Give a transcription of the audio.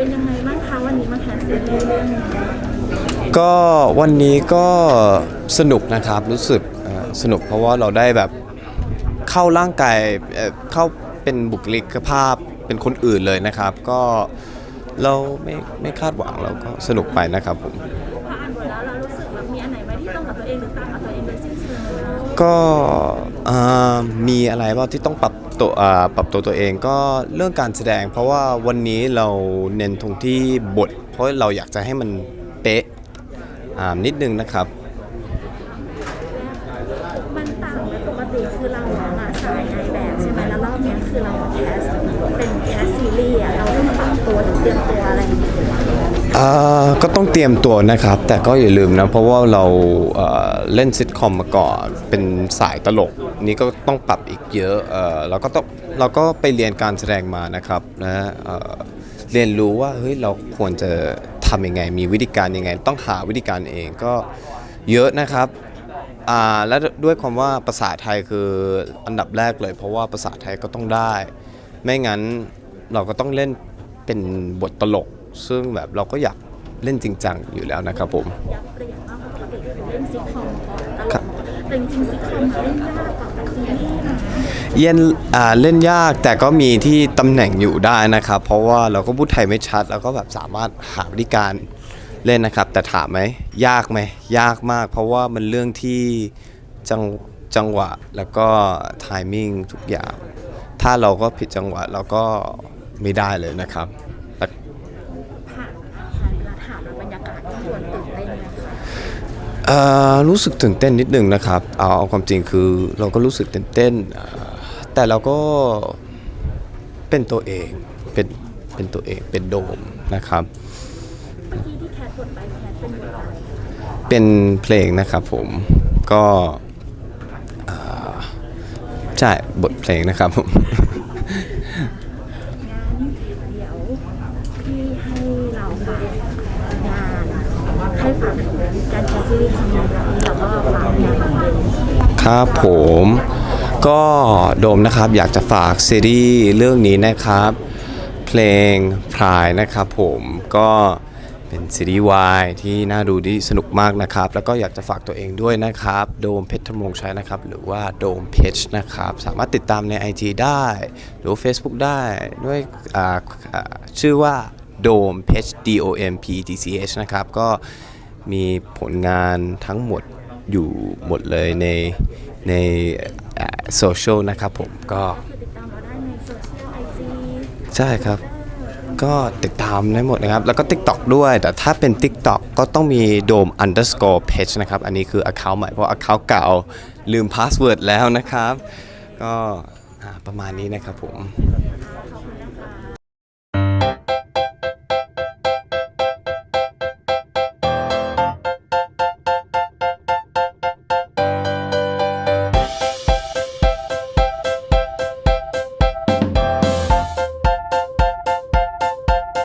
เป็นยังไงบ้างคะวันนี้มาแคสซีรีส์เรื่องนี้ก็วันนี้ก็สนุกนะครับรู้สึกเอ่อสนุกเพราะว่าเราได้แบบเข้าร่างกายเอ่อเข้าเป็นบุคลิกภาพเป็นคนอื่นเลยนะครับ ก็เราไม่ไม่คาดหวังเราก็สนุกไปนะครับผม พออ่านบทแล้วเรารู้สึกแบบมีอันไหนไหมที่ตรงกับตัวเองหรือต่างกับตัวเองโดยสิ้นเชิงก็อ่า มีอะไรบ้างที่ต้องปรับตัวปรับตัวตัวเองก็เรื่องการแสดง เพราะว่าวันนี้เราเน้นตรงที่บท เพราะเราอยากจะให้มันเป๊ะนิดนึงนะครับ มันต่างปกติคือเรา ก็ต้องเตรียมตัวนะครับ แต่ก็อย่าลืมนะ เพราะว่าเราเล่นซิทคอมมาก่อน เป็นสายตลก นี่ก็ต้องปรับอีกเยอะเราก็ต้องเราก็ไปเรียนการแสดงมานะครับนะเรียนรู้ว่าเฮ้ยเราควรจะทำยังไง มีวิธีการยังไง ต้องหาวิธีการเองก็เยอะนะครับและด้วยความว่าภาษาไทยคืออันดับแรกเลย เพราะว่าภาษาไทยก็ต้องได้ ไม่งั้นเราก็ต้องเล่นเป็นบทตลก ซึ่งแบบเราก็อยากเล่นจริงจังอยู่แล้วนะครับผมอยากเปลี่ยนมากเพราะปกติคือเล่นซิทคอมก่อนตลอดแต่จริงๆซิทคอมอะเล่นยากกว่าซีรีส์นะเย็นอ่าเล่นยากแต่ก็มีที่ตำแหน่งอยู่ได้นะครับ เพราะว่าเราก็พูดไทยไม่ชัด แล้วก็แบบสามารถหาวิธีการเล่นนะครับ แต่ถามไหมยากไหมยากมาก เพราะว่ามันเรื่องที่จังจังหวะแล้วก็ไทมิ่งทุกอย่าง ถ้าเราก็ผิดจังหวะเราก็ไม่ได้เลยนะครับแต่ ผ่านผ่านเวลาถามบร ส่วนตื่นเต้นนะคะเอ่อรู้สึกตื่นเต้นนิดนึงนะครับเอาเอาความจริงคือเราก็รู้สึกตื่นเต้นเอ่อแต่เราก็เป็นตัวเองเป็นเป็นตัวเองเป็นโดมนะครับ เมื่อกี้ที่แคทบทไปแคทเป็นบทอะไรเป็นเพลงนะครับผมก็เอ่อใช่บทเพลงนะครับผม งั้นเดี๋ยวพี่ให้เราฝากงานให้ ฝากการแคสซีรีส์ของเราแล้วก็ฝากงานของเองครับผมก็โดมนะครับอยากจะฝากซีรีส์เรื่องนี้นะครับ เพลงพรายนะครับผมก็เป็นซีรีส์วายที่น่าดูที่สนุกมากนะครับ แล้วก็อยากจะฝากตัวเองด้วยนะครับ โดมเพชรธมงชัยนะครับ หรือว่าโดมเพชรนะครับ สามารถติดตามใน IG ได้ หรือ Facebook ได้ด้วยชื่อว่าโดมเพชร D O M P T C H นะครับก็ มีผลงานทั้งหมดอยู่หมดเลยในในโซเชียลนะครับผมก็คือติดตามเราได้ในโซเชียลไอจีใช่ครับ ก็ติดตามได้หมดนะครับ แล้วก็ TikTok ด้วย แต่ถ้าเป็น TikTok ก็ต้องมีโดม underscore page นะครับ อันนี้คือ account ใหม่ เพราะ account เก่าลืมพาสเวิร์ดแล้วนะครับ ก็อ่าประมาณนี้นะครับผมโ